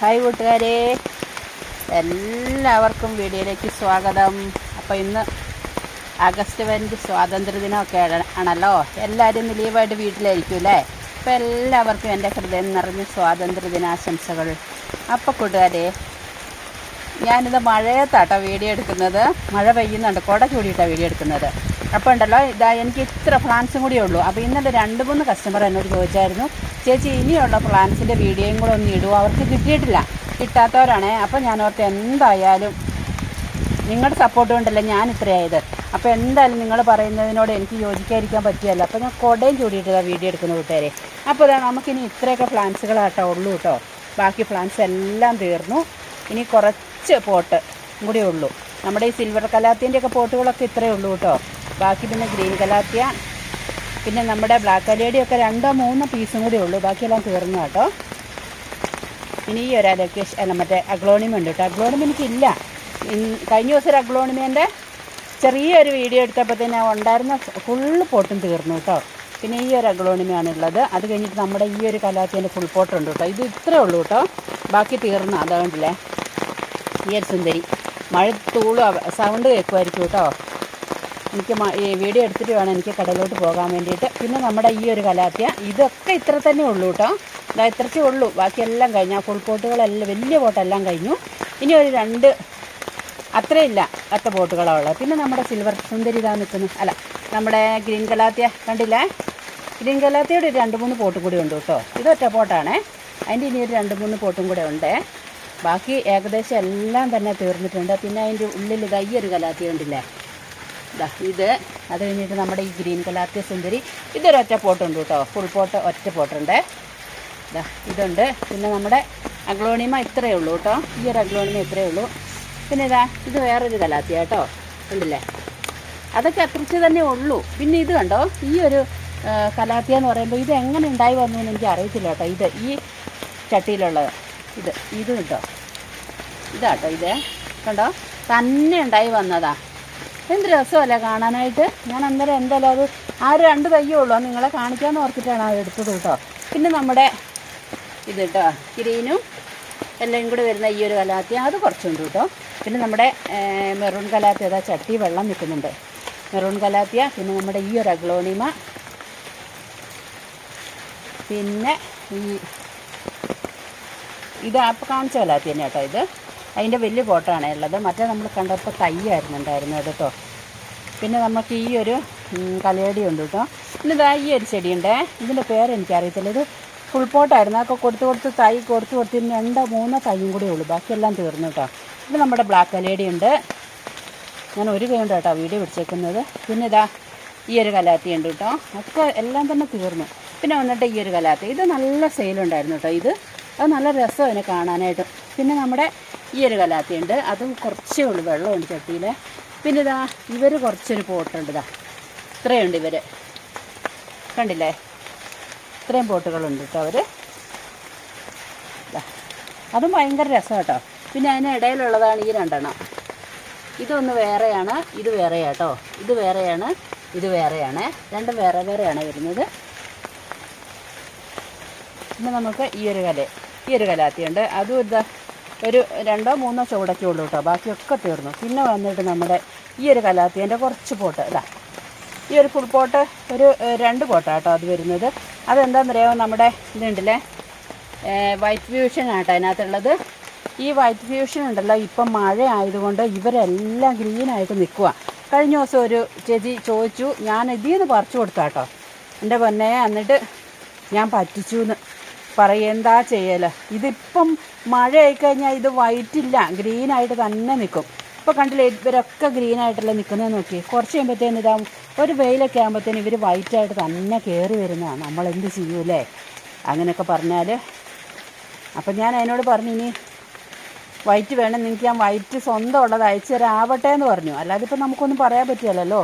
Hi കൂട്ടുകാരെ. എല്ലാവർക്കും വീഡിയോയിലേക്ക് സ്വാഗതം. അപ്പോൾ ഇന്ന് ആഗസ്റ്റ് പതിനഞ്ച് സ്വാതന്ത്ര്യദിനമൊക്കെ ആണ്- ആണല്ലോ എല്ലാവരും ഇന്ന് ലീവായിട്ട് വീട്ടിലായിരിക്കും അല്ലേ? അപ്പോൾ എല്ലാവർക്കും എന്റെ ഹൃദയം നിറഞ്ഞ സ്വാതന്ത്ര്യദിനാശംസകൾ. അപ്പോൾ കൂട്ടുകാരെ ഞാനിത് മഴയത്താട്ടോ വീഡിയോ എടുക്കുന്നത്. മഴ പെയ്യുന്നുണ്ട്. കുട ചൂടിയിട്ടാണ് വീഡിയോ എടുക്കുന്നത്. അപ്പോൾ ഉണ്ടല്ലോ ഇതാ എനിക്ക് ഇത്ര പ്ലാൻസും കൂടിയേ ഉള്ളൂ. അപ്പോൾ ഇന്നലെ രണ്ട് മൂന്ന് കസ്റ്റമർ എന്നോട് ചോദിച്ചായിരുന്നു ചേച്ചി ഇനിയുള്ള പ്ലാൻസിന്റെ വീഡിയോയും കൂടെ ഒന്ന് ഇടുമോ അവർക്ക് കിട്ടിയിട്ടില്ല. കിട്ടാത്തവരാണേ. അപ്പോൾ ഞാൻ ഓർത്ത് എന്തായാലും നിങ്ങളുടെ സപ്പോർട്ട് കൊണ്ടല്ലേ ഞാൻ ഇത്രയായത്? അപ്പോൾ എന്തായാലും നിങ്ങൾ പറയുന്നതിനോട് എനിക്ക് യോജിക്കാതിരിക്കാൻ പറ്റിയല്ല. അപ്പോൾ ഞാൻ കൊടയും ചൂടിയിട്ടതാണ് വീഡിയോ എടുക്കുന്ന കൂട്ടുകാരെ. അപ്പോൾ അതാ നമുക്കിനി ഇത്രയൊക്കെ പ്ലാൻസുകളാട്ടോ ഉള്ളൂ കേട്ടോ ബാക്കി പ്ലാൻസ് എല്ലാം തീർന്നു. ഇനി കുറച്ച് പോട്ട് കൂടി ഉള്ളൂ. നമ്മുടെ ഈ സിൽവർ കലാത്തിന്റെ ഒക്കെ പോട്ടുകളൊക്കെ ഇത്രയേ ഉള്ളൂ കേട്ടോ. ബാക്കി പിന്നെ ഗ്രീൻ കലാത്തിയ പിന്നെ നമ്മുടെ ബ്ലാക്ക് അലേഡിയൊക്കെ രണ്ടോ മൂന്നോ പീസും കൂടി ഉള്ളൂ. ബാക്കിയെല്ലാം തീർന്നു കേട്ടോ. ഇനി ഈ ഒരു ലൊക്കേഷൻ അല്ല മറ്റേ അഗ്ലോണിമ ഉണ്ട് കേട്ടോ. അഗ്ലോണിമ എനിക്കില്ല. കഴിഞ്ഞ ദിവസം ഒരു അഗ്ലോണിമേന്റെ ചെറിയൊരു വീഡിയോ എടുത്തപ്പോൾ തന്നെ ഉണ്ടായിരുന്ന ഫുള്ള് പോട്ടും തീർന്നു കേട്ടോ. പിന്നെ ഈ ഒരു അഗ്ലോണിമയാണ് ഉള്ളത് അത് കഴിഞ്ഞിട്ട് നമ്മുടെ ഈ ഒരു കലാത്തിന്റെ ഫുൾ പോട്ടുണ്ട് കേട്ടോ. ഇത് ഇത്രേ ഉള്ളൂ കേട്ടോ. ബാക്കി തീർന്നു. അതുകൊണ്ടില്ലേ ഈ ഒരു സുന്ദരി. മഴ തൂളും സൗണ്ട് കേൾക്കുമായിരിക്കും കേട്ടോ. എനിക്ക് ഈ വീഡിയോ എടുത്തിട്ട് വേണം എനിക്ക് കടലോട്ട് പോകാൻ വേണ്ടിയിട്ട്. പിന്നെ നമ്മുടെ ഈ ഒരു കലാത്തിയ ഇതൊക്കെ ഇത്ര തന്നെ ഉള്ളൂ കേട്ടോ. ഇതാ ഇത്രച്ചേ ഉള്ളൂ. ബാക്കിയെല്ലാം കഴിഞ്ഞു. ആ ഫുൾ പോട്ടുകളെല്ലാം വലിയ പോട്ടെല്ലാം കഴിഞ്ഞു. ഇനി ഒരു രണ്ട് അത്രയില്ല അത്ര പോട്ടുകളാണ് ഉള്ളത്. പിന്നെ നമ്മുടെ സിൽവർ സുന്ദരി ഇതാ നിൽക്കുന്നു. അല്ല നമ്മുടെ ഗ്രീൻ കലാത്തിയ കണ്ടില്ലേ? ഗ്രീൻ കലാത്തിയുടെ ഒരു രണ്ട് മൂന്ന് പോട്ടും കൂടി ഉണ്ട് കേട്ടോ. ഇതൊറ്റ പോട്ടാണേ അതിന്റെ ഇനി ഒരു രണ്ട് മൂന്ന് പോട്ടും കൂടെ ഉണ്ട്. ബാക്കി ഏകദേശം എല്ലാം തന്നെ തീർന്നിട്ടുണ്ട്. പിന്നെ അതിന്റെ ഉള്ളിൽ ഒരു കലാത്തിയ ഉണ്ടല്ലേ ഇതാ ഇത് അത് കഴിഞ്ഞിട്ട് നമ്മുടെ ഈ ഗ്രീൻ കലാത്തിയ സുന്ദരി ഇതൊരൊറ്റ പോട്ടുണ്ട് കേട്ടോ. ഫുൾ പോട്ട് ഒറ്റ പോട്ടുണ്ട്. ഇതാ ഇതുണ്ട്. പിന്നെ നമ്മുടെ അഗ്ലോണിമ ഇത്രയേ ഉള്ളൂ കേട്ടോ. ഈ ഒരു അഗ്ലോണിമ ഇത്രയേ ഉള്ളൂ. പിന്നെ ഇതാ ഇത് വേറൊരു കലാത്തിയ കേട്ടോ. ഉണ്ടല്ലേ അതൊക്കെ അത്രച്ച് തന്നെ ഉള്ളൂ. പിന്നെ ഇത് കണ്ടോ? ഈ ഒരു കലാത്തിയ എന്ന് പറയുമ്പോൾ ഇത് എങ്ങനെ ഉണ്ടായി വന്നു എന്ന് എനിക്ക് അറിയത്തില്ല കേട്ടോ. ഇത് ഈ ചട്ടിയിലുള്ളത്. ഇത് ഇത് കേട്ടോ ഇതാട്ടോ ഇതേ. കണ്ടോ? തന്നെ ഉണ്ടായി വന്നതാ. എന്ത് രസമല്ലേ കാണാനായിട്ട്? ഞാൻ അന്നേരം എന്തായാലും അത് ആ രണ്ട് തയ്യേ ഉള്ളൂ. നിങ്ങളെ കാണിക്കാമെന്ന് ഓർത്തിട്ടാണ് അത് എടുത്തത് കേട്ടോ. പിന്നെ നമ്മുടെ ഇത് കേട്ടോ ഗ്രീനും എല്ലാം കൂടെ വരുന്ന ഈ ഒരു കലാത്തി അത് കുറച്ചുണ്ട് കേട്ടോ. പിന്നെ നമ്മുടെ മെറൂൺ കലാത്തി അതാ ചട്ടി വെള്ളം നിൽക്കുന്നുണ്ട്. മെറൂൺ കലാത്തിയ പിന്നെ നമ്മുടെ ഈ ഒരു അഗ്ലോണിമ. പിന്നെ ഈ ഇത് ആപ്പ് കാണിച്ച കലാത്തി തന്നെ കേട്ടോ ഇത്. അതിന്റെ വലിയ പോട്ടാണ് ഉള്ളത്. മറ്റേ നമ്മൾ കണ്ടപ്പോൾ തയ്യായിരുന്നു ഉണ്ടായിരുന്നത് കേട്ടോ. പിന്നെ നമുക്ക് ഈ ഒരു കലയടി ഉണ്ട് കേട്ടോ. പിന്നെ ഇതാ ഈ ഒരു ചെടിയുണ്ട് ഇതിന്റെ പേരെനിക്കറിയത്തില്ല ഇത് ഫുൾ പോട്ടായിരുന്നു അതൊക്കെ കൊടുത്ത് കൊടുത്ത് തൈ കൊടുത്ത് കൊടുത്ത് ഇനി രണ്ടോ മൂന്നോ തൈയും കൂടെ ഉള്ളൂ. ബാക്കിയെല്ലാം തീർന്നു കേട്ടോ. ഇത് നമ്മുടെ ബ്ലാക്ക് കലയടി ഉണ്ട്. ഞാൻ ഒരു കൈ ഉണ്ട് കേട്ടോ വീഡിയോ പിടിച്ചേക്കുന്നത്. പിന്നെ ഇതാ ഈ ഒരു കലാത്തി ഉണ്ട് കേട്ടോ. ഒക്കെ എല്ലാം തന്നെ തീർന്നു. പിന്നെ വന്നിട്ട് ഈ ഒരു കലാത്തി. ഇത് നല്ല സെയിലുണ്ടായിരുന്നു കേട്ടോ ഇത്. അത് നല്ല രസം അതിനെ കാണാനായിട്ട്. പിന്നെ നമ്മുടെ ഈ ഒരു കലാത്തി ഉണ്ട് അതും കുറച്ചേ ഉള്ളൂ. വെള്ളമുണ്ട് ചട്ടിയിൽ പിന്നെ ഇതാ ഇവർ കുറച്ചൊരു പോട്ടുണ്ട് ഇതാ. ഇത്രയുണ്ട് ഇവർ കണ്ടില്ലേ? ഇത്രയും പോട്ടുകളുണ്ട് കേട്ടോ അവർ അതും ഭയങ്കര രസം കേട്ടോ. പിന്നെ അതിന് ഇടയിലുള്ളതാണ് ഈ രണ്ടെണ്ണം. ഇതൊന്ന് വേറെയാണ് ഇത് വേറെയാട്ടോ ഇത് വേറെയാണ് ഇത് വേറെയാണ്. രണ്ടും വേറെ വേറെയാണ് വരുന്നത്. പിന്നെ നമുക്ക് ഈ ഒരു കല. ഈ ഒരു കലാത്തിയുണ്ട്. അതും ഇതാ ഒരു രണ്ടോ മൂന്നോ ചുവടൊക്കെ ഉള്ളൂ കേട്ടോ. ബാക്കിയൊക്കെ തീർന്നു. പിന്നെ വന്നിട്ട് നമ്മുടെ ഈ ഒരു കലാത്തിന്റെ കുറച്ച് പോട്ട്. ഇതാ. ഈ ഒരു ഫുൾ പോട്ട് ഒരു രണ്ട് പോട്ടാട്ടോ അത് വരുന്നത്. അതെന്താണെന്ന് അറിയാമോ നമ്മുടെ ഇതുണ്ടല്ലേ? വൈറ്റ് ഫ്യൂഷൻ ആട്ടോ അതിനകത്തുള്ളത്. ഈ വൈറ്റ് ഫ്യൂഷൻ ഉണ്ടല്ലോ ഇപ്പം മഴ ആയതുകൊണ്ട് ഇവരെല്ലാം ഗ്രീനായിട്ട് നിൽക്കുക കഴിഞ്ഞ ദിവസം ഒരു ചേച്ചി ചോദിച്ചു ഞാൻ ഇതിൽ നിന്ന് പറിച്ചു കൊടുത്താട്ടോ. എന്റെ പൊന്നയെ എന്നിട്ട് ഞാൻ പറ്റിച്ചു എന്ന് പറയും എന്താ ചെയ്യല? ഇതിപ്പം മഴ ആയിക്കഴിഞ്ഞാൽ ഇത് വൈറ്റില്ല ഗ്രീനായിട്ട് തന്നെ നിൽക്കും ഇപ്പോൾ കണ്ടില്ലേ ഇവരൊക്കെ ഗ്രീനായിട്ടല്ലേ നിൽക്കുന്നത് നോക്കി കുറച്ച് കഴിയുമ്പോഴത്തേന് ഇതാ ഒരു വെയിലൊക്കെ ആകുമ്പോഴത്തേന് ഇവർ വൈറ്റായിട്ട് തന്നെ കയറി വരുന്നതാണ് നമ്മൾ എന്ത് ചെയ്യൂലേ? അങ്ങനെയൊക്കെ പറഞ്ഞാൽ അപ്പം ഞാൻ അതിനോട് പറഞ്ഞു ഇനി വൈറ്റ് വേണം. നിങ്ങൾക്ക് ഞാൻ വൈറ്റ് സ്വന്തം ഉള്ളത് അയച്ചു തരാവട്ടെ എന്ന് പറഞ്ഞു. അല്ലാതെ ഇപ്പം നമുക്കൊന്നും പറയാൻ പറ്റില്ലല്ലോ.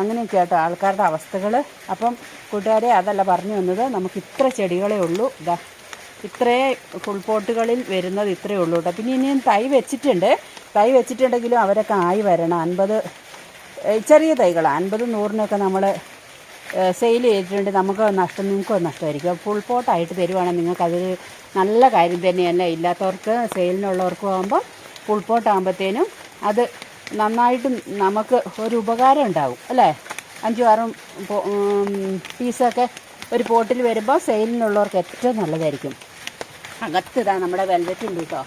അങ്ങനെയൊക്കെ കേട്ടോ ആൾക്കാരുടെ അവസ്ഥകൾ അപ്പം കൂട്ടുകാരെ അതല്ല പറഞ്ഞു വന്നത് നമുക്ക് ഇത്ര ചെടികളേ ഉള്ളൂ. ഇതാ ഇത്രേ ഫുൾ പോട്ടുകളിൽ വരുന്നത് ഇത്രയേ ഉള്ളൂ കേട്ടോ. പിന്നെ ഇനിയും തൈ വെച്ചിട്ടുണ്ട്. തൈ വെച്ചിട്ടുണ്ടെങ്കിലും അവരൊക്കെ ആയി വരണം. അൻപത് ചെറിയ തൈകൾ അൻപത് നൂറിനൊക്കെ നമ്മൾ സെയിൽ ചെയ്തിട്ടുണ്ട്. നമുക്ക് നഷ്ടം നിങ്ങൾക്ക് നഷ്ടമായിരിക്കും. ഫുൾ പോട്ടായിട്ട് തരുവാണെങ്കിൽ നിങ്ങൾക്കതൊരു നല്ല കാര്യം തന്നെയല്ല? ഇല്ലാത്തവർക്ക് സെയിലിനുള്ളവർക്കും ആകുമ്പോൾ ഫുൾ പോട്ടാകുമ്പോഴത്തേനും അത് നന്നായിട്ട് നമുക്ക് ഒരു ഉപകാരം ഉണ്ടാവും അല്ലേ? അഞ്ചും ആറും പീസൊക്കെ ഒരു പോട്ടിൽ വരുമ്പോൾ സെയിലിനുള്ളവർക്ക് ഏറ്റവും നല്ലതായിരിക്കും. അകത്ത് ഇതാ നമ്മുടെ വെൽവെറ്റ് ഉണ്ട് കേട്ടോ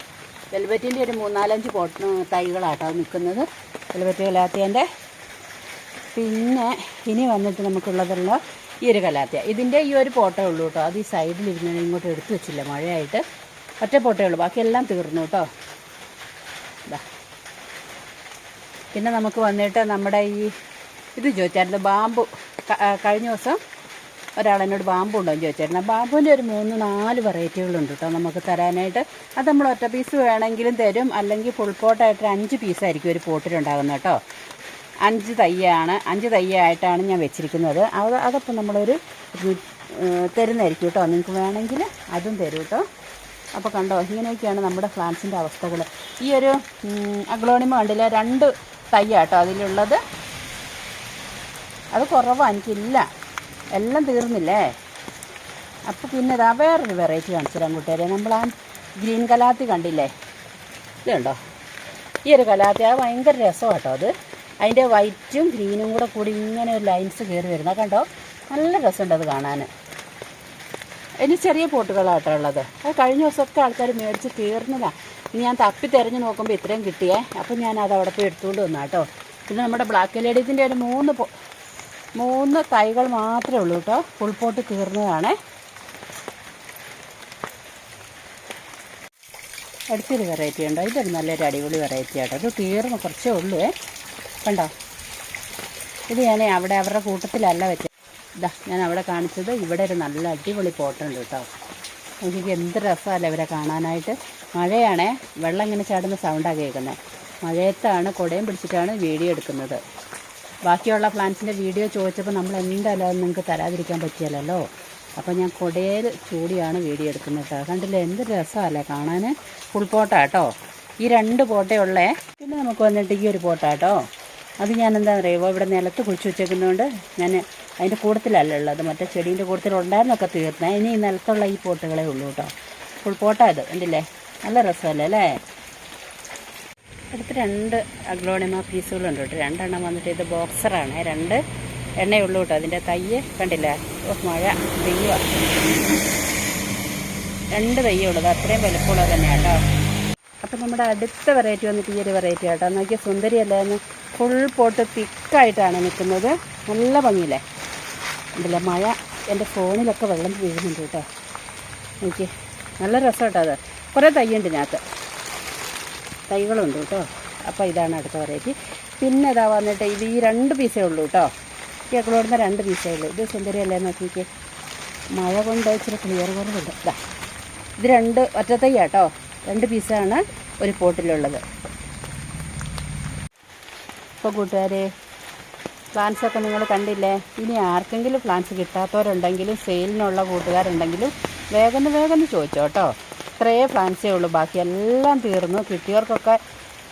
വെൽവെറ്റിന്റെ ഒരു മൂന്നാലഞ്ച് പോട്ട് തൈകളാട്ടോ നിൽക്കുന്നത്. വെൽവെറ്റ് കലാത്തിയന്റെ. പിന്നെ ഇനി വന്നിട്ട് നമുക്കുള്ളതുള്ള ഈ ഒരു കലാത്തിയ. ഇതിന്റെ ഈ ഒരു പോട്ടേ ഉള്ളൂ കേട്ടോ അത് ഈ സൈഡിൽ ഇരുന്ന് ഇങ്ങോട്ട് എടുത്തു വെച്ചില്ല മഴയായിട്ട്. ഒറ്റ പോട്ടേ ഉള്ളൂ. ബാക്കിയെല്ലാം തീർന്നു കേട്ടോ ഇതാ പിന്നെ നമുക്ക് വന്നിട്ട് നമ്മുടെ ഈ ഇത് ചോദിച്ചായിരുന്നു ബാമ്പു. കഴിഞ്ഞ ദിവസം ഒരാളെന്നോട് ബാമ്പു ഉണ്ടോ എന്ന് ചോദിച്ചായിരുന്നു. ബാമ്പുവിന്റെ ഒരു മൂന്ന് നാല് വെറൈറ്റികളുണ്ട് കേട്ടോ നമുക്ക് തരാനായിട്ട്. അത് നമ്മൾ ഒറ്റ പീസ് വേണമെങ്കിലും തരും. അല്ലെങ്കിൽ ഫുൾ പോട്ടായിട്ട് അഞ്ച് പീസായിരിക്കും ഒരു പോട്ടിലുണ്ടാകുന്നത് കേട്ടോ. അഞ്ച് തയ്യാണ്. അഞ്ച് തയ്യായിട്ടാണ് ഞാൻ വെച്ചിരിക്കുന്നത്. അത് അതപ്പോൾ നമ്മളൊരു തരുന്നതായിരിക്കും കേട്ടോ. നിങ്ങൾക്ക് വേണമെങ്കിൽ അതും തരും കേട്ടോ. അപ്പോൾ കണ്ടോ ഇങ്ങനെയൊക്കെയാണ് നമ്മുടെ പ്ലാന്റ്സിന്റെ അവസ്ഥകൾ ഈ ഒരു അഗ്ലോണിമ കണ്ടില്ല? രണ്ട് തയ്യാട്ടോ അതിലുള്ളത്. അത് കുറവാണ് എനിക്കില്ല. എല്ലാം തീർന്നില്ലേ? അപ്പോൾ പിന്നെ ഇതാ വേറൊരു വെറൈറ്റി കാണിച്ചു തരാം കൂട്ടുകാരെ. നമ്മൾ ആ ഗ്രീൻ കലാത്തി കണ്ടില്ലേ? ഇത് കണ്ടോ? ഈ ഒരു കലാത്തി അത് ഭയങ്കര രസമാണ് കേട്ടോ അത്. അതിന്റെ വൈറ്റും ഗ്രീനും കൂടെ കൂടി ഇങ്ങനെ ഒരു ലൈൻസ് കയറി വരുന്നത് കണ്ടോ? നല്ല രസമുണ്ട് അത് കാണാൻ. ഇനി ചെറിയ പോട്ടുകളാട്ടോ ഉള്ളത്. അത് കഴിഞ്ഞ ദിവസമൊക്കെ ആൾക്കാർ മേടിച്ച് തീർന്നതാണ് ഞാൻ തപ്പി തിരഞ്ഞു നോക്കുമ്പോൾ ഇത്രയും കിട്ടിയേ. അപ്പം ഞാൻ അത് അവിടെ പോയി എടുത്തുകൊണ്ട് വന്നാ കേട്ടോ. പിന്നെ നമ്മുടെ ബ്ലാക്ക് ലേഡീസിന്റെ ഒരു മൂന്ന് മൂന്ന് തൈകൾ മാത്രമേ ഉള്ളൂ കേട്ടോ. ഫുൾ പോട്ട് തീർന്നതാണ്. അടുത്തൊരു വെറൈറ്റി ഉണ്ടോ? ഇതൊരു നല്ലൊരു അടിപൊളി വെറൈറ്റി ആട്ടോ. ഇത് തീർന്ന് കുറച്ചേ ഉള്ളൂ കണ്ടോ? ഇത് ഞാൻ അവിടെ അവരുടെ കൂട്ടത്തിലല്ല വെച്ചത് ഇതാ ഞാൻ അവിടെ കാണിച്ചത്. ഇവിടെ ഒരു നല്ല അടിപൊളി പോട്ടുണ്ട് കേട്ടോ. എനിക്ക് എന്ത് രസമല്ലേ ഇവരെ കാണാനായിട്ട്. മഴയാണേ വെള്ളം ഇങ്ങനെ ചാടുന്ന സൗണ്ടാണ് കേൾക്കുന്നത് മഴയത്താണ് കുടയും പിടിച്ചിട്ടാണ് വീഡിയോ എടുക്കുന്നത്. ബാക്കിയുള്ള പ്ലാന്റ്സിന്റെ വീഡിയോ ചോദിച്ചപ്പോൾ നമ്മൾ എന്തായാലും നിങ്ങൾക്ക് തരാതിരിക്കാൻ പറ്റിയല്ലോ അപ്പോൾ ഞാൻ കുടയിൽ ചൂടിയാണ് വീഡിയോ എടുക്കുന്നത് കേട്ടോ. കണ്ടില്ലേ എന്ത് രസമല്ലേ കാണാൻ ഫുൾ പോട്ടാട്ടോ ഈ രണ്ട് പോട്ടേ ഉള്ളേ പിന്നെ നമുക്ക് വന്നിട്ട് ഈ ഒരു പോട്ടാട്ടോ അത് ഞാൻ എന്താ പറയുക ഇവിടെ നിലത്ത് കുഴിച്ച് വെച്ചേക്കുന്നതുകൊണ്ട് ഞാൻ അതിന്റെ കൂട്ടത്തിലല്ല ഉള്ളത്. മറ്റേ ചെടീന്റെ കൂട്ടത്തിലുണ്ടായിരുന്നൊക്കെ തീർന്നേ. ഇനി ഈ നിലത്തുള്ള ഈ പോട്ടുകളേ ഉള്ളൂ കേട്ടോ. ഫുൾ പോട്ടാ ഇത്. കണ്ടില്ലേ? നല്ല രസമല്ലേ അല്ലേ? അടുത്ത് രണ്ട് അഗ്ലോണിമ പീസുകളുണ്ട് കേട്ടോ. രണ്ടെണ്ണം വന്നിട്ട് ഇത് ബോക്സറാണ്. രണ്ട് എണ്ണയേ ഉള്ളൂ കേട്ടോ. അതിന്റെ തയ്യ് കണ്ടില്ലേ? മഴ തെയ്യുക രണ്ട് തയ്യുള്ളത് അത്രയും വലുപ്പമുള്ളത് തന്നെയാണ് കേട്ടോ. അപ്പം നമ്മുടെ അടുത്ത വെറൈറ്റി വന്നിട്ട് ഈ ഒരു വെറൈറ്റി കേട്ടോ നോക്കിയ സുന്ദരിയല്ലാന്ന് ഫുൾ പോട്ട് തിക്കായിട്ടാണ് നിൽക്കുന്നത്. നല്ല ഭംഗിയില്ലേ? ഉണ്ടല്ലേ മഴ. എന്റെ ഫോണിലൊക്കെ വെള്ളം വീഴുന്നുണ്ട് കേട്ടോ. നോക്കി നല്ല രസം കേട്ടോ അത്. കുറേ തൈയുണ്ട് ഇതിനകത്ത്. തൈകളുണ്ട് കേട്ടോ. അപ്പോൾ ഇതാണ് അടുത്ത വെറൈറ്റി പിന്നെ ഇതാ വന്നിട്ട് ഇത് ഈ രണ്ട് പീസേ ഉള്ളൂ കേട്ടോ. ഈ അക്കളോടുന്ന രണ്ട് പീസേ ഉള്ളൂ. ഇത് സുന്ദരിയല്ലേ നോക്കിക്ക്. മഴ കൊണ്ട് ഇച്ചിരി ക്ലിയർ കുറവുണ്ട് ഇതാ ഇത് രണ്ട് ഒറ്റത്തൈ കേട്ടോ രണ്ട് പീസാണ് ഒരു പോട്ടിലുള്ളത്. ഇപ്പോൾ കൂട്ടുകാരെ പ്ലാൻസ് ഒക്കെ നിങ്ങൾ കണ്ടില്ലേ? ഇനി ആർക്കെങ്കിലും പ്ലാൻസ് കിട്ടാത്തവരുണ്ടെങ്കിലും സെയിലിനുള്ള കൂട്ടുകാരുണ്ടെങ്കിലും വേഗം വേഗം ചോദിച്ചോ ഇത്രയേ പ്ലാൻസേ ഉള്ളൂ. ബാക്കി എല്ലാം തീർന്നു. കിട്ടിയവർക്കൊക്കെ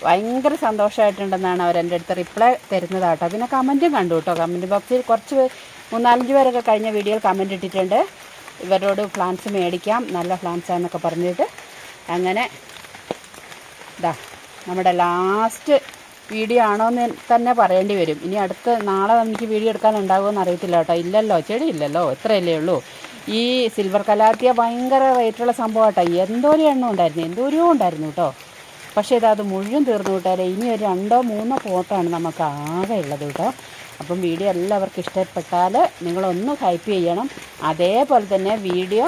ഭയങ്കര സന്തോഷമായിട്ടുണ്ടെന്നാണ് അവർ എന്റെ അടുത്ത് റിപ്ലൈ തരുന്നത് കേട്ടോ. പിന്നെ കമന്റും കണ്ടു കേട്ടോ. കമന്റ് ബോക്സിൽ കുറച്ച് മൂന്നാലഞ്ച് പേരൊക്കെ കഴിഞ്ഞ വീഡിയോയിൽ കമന്റ് ഇട്ടിട്ടുണ്ട്. ഇവരോട് പ്ലാൻസ് മേടിക്കാം. നല്ല പ്ലാൻസാന്നൊക്കെ പറഞ്ഞിട്ട്. അങ്ങനെ ഇതാ നമ്മുടെ ലാസ്റ്റ് വീഡിയോ ആണോ എന്ന് തന്നെ പറയേണ്ടി വരും. ഇനി അടുത്ത് നാളെ നമുക്ക് വീഡിയോ എടുക്കാൻ ഉണ്ടാകുമെന്ന് അറിയത്തില്ല കേട്ടോ. ഇല്ലല്ലോ. ചെടി ഇല്ലല്ലോ. ഇത്രയല്ലേ ഉള്ളൂ. ഈ സിൽവർ കലാത്തിയ ഭയങ്കര റേറ്റുള്ള സംഭവം കേട്ടോ എന്തോരം എണ്ണം ഉണ്ടായിരുന്നു. എന്തോരോ ഉണ്ടായിരുന്നു കേട്ടോ പക്ഷേ ഇത് മുഴുവൻ തീർന്നു വിട്ടാലേ ഇനി ഒരു രണ്ടോ മൂന്നോ ഫോട്ടോയാണ് നമുക്ക് ആകെ ഉള്ളത് കേട്ടോ അപ്പം വീഡിയോ എല്ലാവർക്കും ഇഷ്ടപ്പെട്ടാൽ നിങ്ങളൊന്ന് ഹൈപ്പ് ചെയ്യണം. അതേപോലെ തന്നെ വീഡിയോ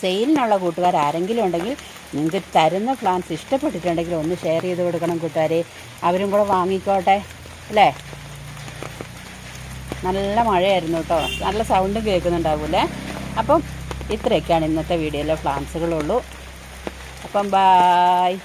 സെയിലിനുള്ള കൂട്ടുകാർ ആരെങ്കിലും ഉണ്ടെങ്കിൽ നിങ്ങൾക്ക് തരുന്ന പ്ലാൻസ് ഇഷ്ടപ്പെട്ടിട്ടുണ്ടെങ്കിൽ ഒന്ന് ഷെയർ ചെയ്ത് കൊടുക്കണം കൂട്ടുകാരെ. അവരും കൂടെ വാങ്ങിക്കോട്ടെ. അല്ലേ? നല്ല മഴയായിരുന്നു കേട്ടോ. നല്ല സൗണ്ടും കേൾക്കുന്നുണ്ടാവൂലേ അപ്പം ഇത്രയൊക്കെയാണ് ഇന്നത്തെ വീഡിയോയിലെ പ്ലാൻസുകളുള്ളൂ അപ്പം ബായ്